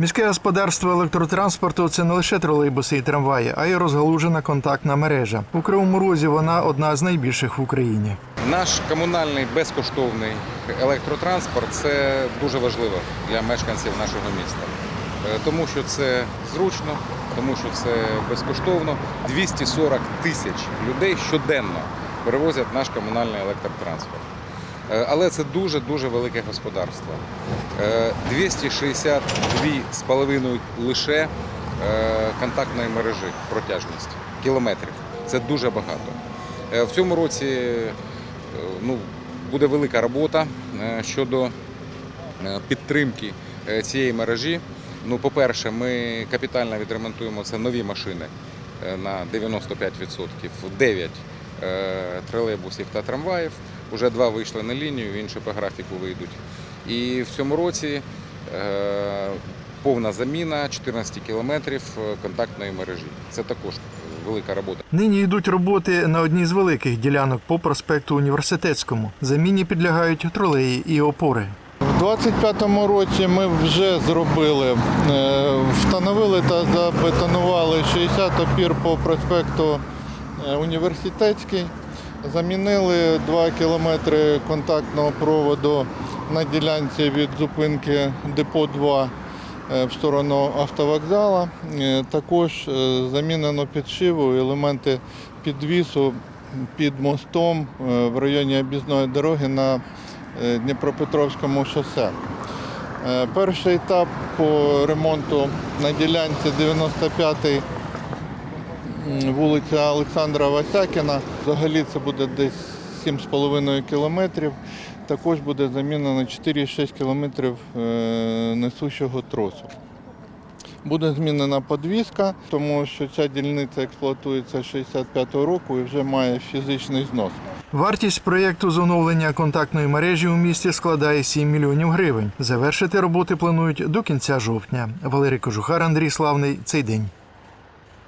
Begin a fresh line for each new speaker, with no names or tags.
Міське господарство електротранспорту це не лише тролейбуси і трамваї, а й розгалужена контактна мережа. У Кривому Розі вона одна з найбільших в Україні.
Наш комунальний безкоштовний електротранспорт це дуже важливо для мешканців нашого міста, Е, тому що це зручно, тому що це безкоштовно. 240 тисяч людей щоденно перевозять наш комунальний електротранспорт. Е, Але це дуже дуже велике господарство. Е, 262,5 лише е, контактної мережі протяжність кілометрів. Це дуже багато. Е, В цьому році е, ну, буде велика робота е, щодо е, підтримки е, цієї мережі. Ну, по-перше, ми капітально відремонтуємо це нові машини е, на 95%, 9 е, тролейбусів та трамваїв. Уже два вийшли на лінію, інші по графіку вийдуть. І в цьому році е, повна заміна 14 кілометрів е, контактної мережі. Це також велика робота.
Нині йдуть роботи на одній з великих ділянок по проспекту Університетському. Заміні підлягають тролеї і опори.
У 25-му році ми вже зробили, е, встановили та забетонували 60 опір по проспекту е, Університетський. Замінили 2 кілометри контактного проводу на ділянці від зупинки Депо 2 е, в сторону автовокзала. Е, Також е, замінено підшиву, елементи підвісу під мостом е, в районі об'їзної дороги на е, Дніпропетровському шосе. Е, Перший етап по ремонту на ділянці 95-й м, вулиця Олександра Васякіна. Взагалі це буде десь 7,5 кілометрів. Також буде замінено 4,6 кілометрів е, несущого тросу. Буде змінена подвізка, тому що ця дільниця експлуатується 65-го року і вже має фізичний знос.
Вартість проєкту з оновлення контактної мережі у місті складає 7 мільйонів гривень. Завершити роботи планують до кінця жовтня. Валерій Кожухар, Андрій Славний. Цей день.